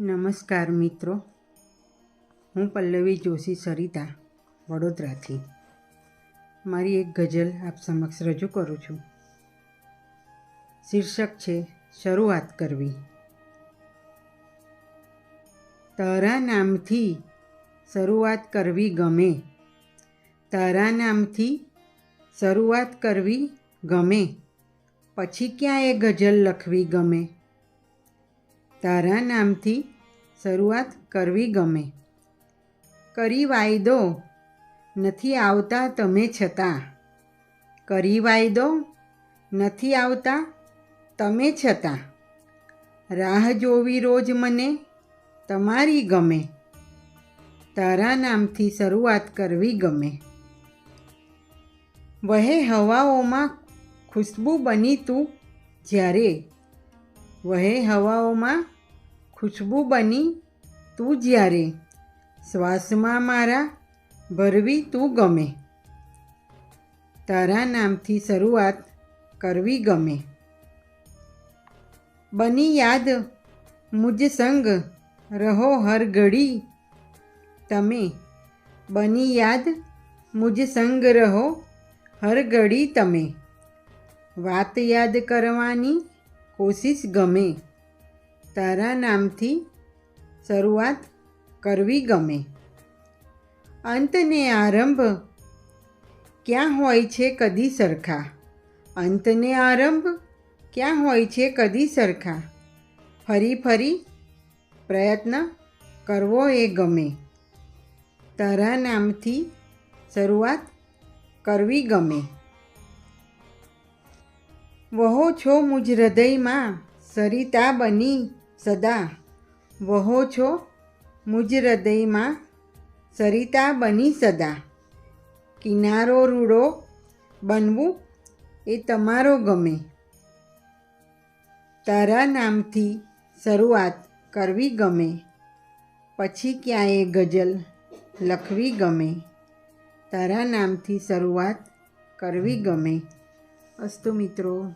નમસ્કાર મિત્રો. હું પલ્લવી જોશી સરિતા, વડોદરાથી. મારી એક ગઝલ આપ સમક્ષ રજૂ કરું છું. શીર્ષક છે, શરૂઆત કરવી. તારા નામથી શરૂઆત કરવી ગમે. તારા નામથી શરૂઆત કરવી ગમે. પછી ક્યાં એ ગઝલ લખવી ગમે? તારા નામથી શરૂઆત કરવી ગમે. કરી વાયદો નથી આવતા તમે છતાં. કરી વાયદો નથી આવતા તમે છતાં. રાહ જોવી રોજ મને તમારી ગમે. તારા નામથી શરૂઆત કરવી ગમે. વહે હવાઓમાં ખુશ્બુ બની તું જ્યારે. વહે હવાઓમાં ખુશ્બુ બની તું જ્યારે શ્વાસમાં મારા ભરવી તું ગમે. તારા નામથી શરૂઆત કરવી ગમે. બની યાદ મુજ સંગ રહો હર ઘડી. તમે બની યાદ મુજ સંગ રહો હર ઘડી તમે. વાત યાદ કરવાની કોશિશ ગમે. તારા નામથી શરૂઆત કરવી ગમે. અંતને આરંભ ક્યાં હોય છે કદી સરખા? અંતને આરંભ ક્યાં હોય છે કદી સરખા? ફરી ફરી પ્રયત્ન કરવો એ ગમે. તારા નામથી શરૂઆત કરવી ગમે. વહો છો મુજ હૃદયમાં સરિતા બની સદા વહો છો મુજ હૃદયમાં સરિતા બની સદા. કિનારો રૂડો બનવું એ તમારો ગમે. તારા નામથી શરૂઆત કરવી ગમે. પછી ક્યાંય ગઝલ લખવી ગમે. તારા નામથી શરૂઆત કરવી ગમે. અસ્તુ મિત્રો.